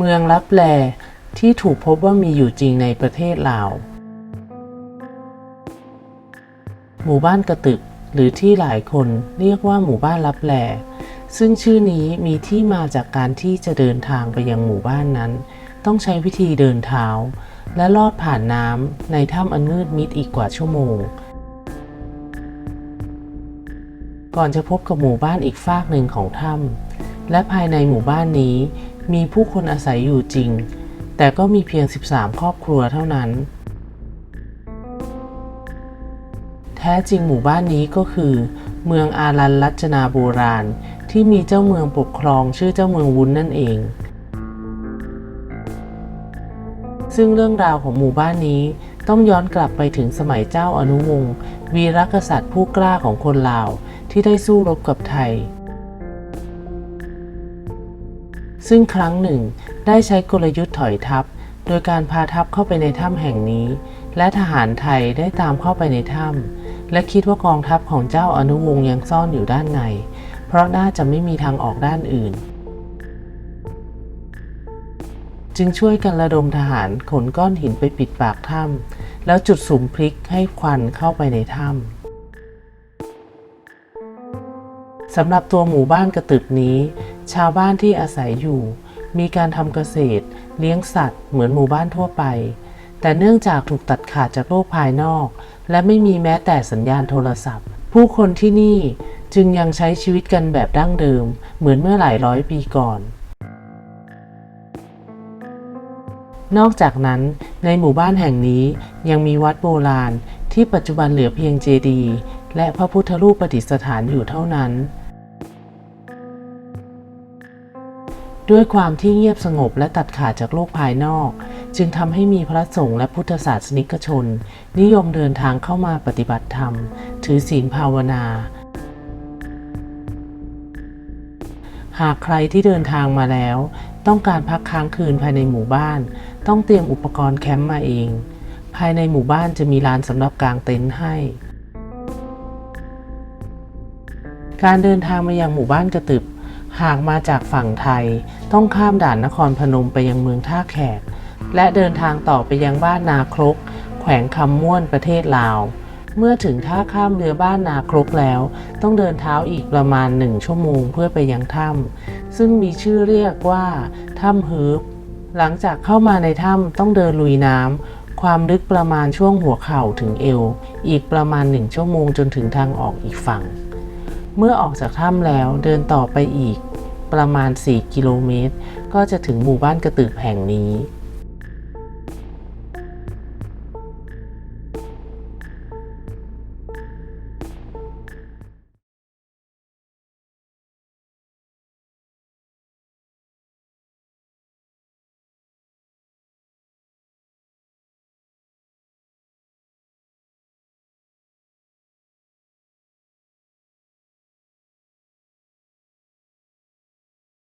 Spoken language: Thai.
เมืองลับแลที่ถูกพบว่ามีอยู่จริงในประเทศลาว หมู่บ้านกระตึกหรือที่หลายคนเรียกว่าหมู่บ้านลับแลซึ่งชื่อนี้มีที่มาจากการที่จะเดินทางไปยังหมู่บ้านนั้น ต้องใช้วิธีเดินเท้า และลอดผ่านน้ำในถ้ำอันมืดมิดอีกกว่าชั่วโมง ก่อนจะพบกับหมู่บ้านอีกฝากหนึ่งของถ้ำและภายในหมู่บ้านนี้ มีผู้คนอาศัยอยู่จริง แต่ก็มีเพียง 13 ครอบครัวเท่านั้น แท้จริงหมู่บ้านนี้ก็คือ เมืองอารันลัจนาโบราณ ที่มีเจ้าเมืองปกครองชื่อเจ้าเมืองวุ้นนั่นเอง ซึ่งเรื่องราวของหมู่บ้านนี้ต้องย้อนกลับไปถึงสมัยเจ้าอนุวงศ์วีรกษัตริย์ผู้กล้าของคนลาวที่ได้สู้รบกับไทย ซึ่งครั้งหนึ่งได้ใช้กลยุทธ์ถอยทัพ โดยการพาทัพเข้าไปในถ้ำแห่งนี้ และทหารไทยได้ตามเข้าไปในถ้ำและคิดว่ากองทัพของเจ้าอนุวงศ์ยังซ่อนอยู่ด้านใน เพราะน่าจะไม่มีทางออกด้านอื่น จึงช่วยกันระดมทหารขนก้อนหินไปปิดปากถ้ำแล้วจุดสุมพลิกให้ควันเข้าไปในถ้ำสำหรับตัวหมู่บ้านกระตึกนี้ ชาวบ้านที่อาศัยอยู่ มีการทำเกษตร เลี้ยงสัตว์เหมือนหมู่บ้านทั่วไป แต่เนื่องจากถูกตัดขาดจากโลกภายนอก และไม่มีแม้แต่สัญญาณโทรศัพท์ ผู้คนที่นี่จึงยังใช้ชีวิตกันแบบดั้งเดิม เหมือนเมื่อหลายร้อยปีก่อน นอกจากนั้นในหมู่บ้านแห่งนี้ยังมีวัดโบราณที่ปัจจุบันเหลือเพียงเจดีย์และพระพุทธรูปประดิษฐานอยู่เท่านั้น ด้วยความที่เงียบสงบและตัดขาดจากโลกภายนอก จึงทำให้มีพระสงฆ์และพุทธศาสนิกชน นิยมเดินทางเข้ามาปฏิบัติธรรม ถือศีลภาวนา หากใครที่เดินทางมาแล้ว ต้องการพักค้างคืนภายในหมู่บ้าน ต้องเตรียมอุปกรณ์แคมป์มาเอง ภายในหมู่บ้านจะมีลานสำหรับกางเต็นท์ให้การเดินทางมายังหมู่บ้านกระตึบ หากมาจากฝั่งไทย ต้องข้ามด่านนครพนมไปยังเมืองท่าแขก และเดินทางต่อไปยังบ้านนาครก แขวงคำม่วนประเทศลาว เมื่อถึงท่าข้ามเรือบ้านนาครกแล้ว ต้องเดินเท้าอีกประมาณหนึ่งชั่วโมงเพื่อไปยังถ้ำซึ่งมีชื่อเรียกว่าถ้ำฮึบหลังจากเข้ามาในถ้ำต้องเดินลุยน้ำความลึกประมาณช่วงหัวเข่าถึงเอว อีกประมาณหนึ่งชั่วโมงจนถึงทางออกอีกฝั่ง เมื่อออกจากถ้ำแล้วเดินต่อไปอีก ประมาณ 4 กิโลเมตร ก็จะถึงหมู่บ้านกระตือแห่งนี้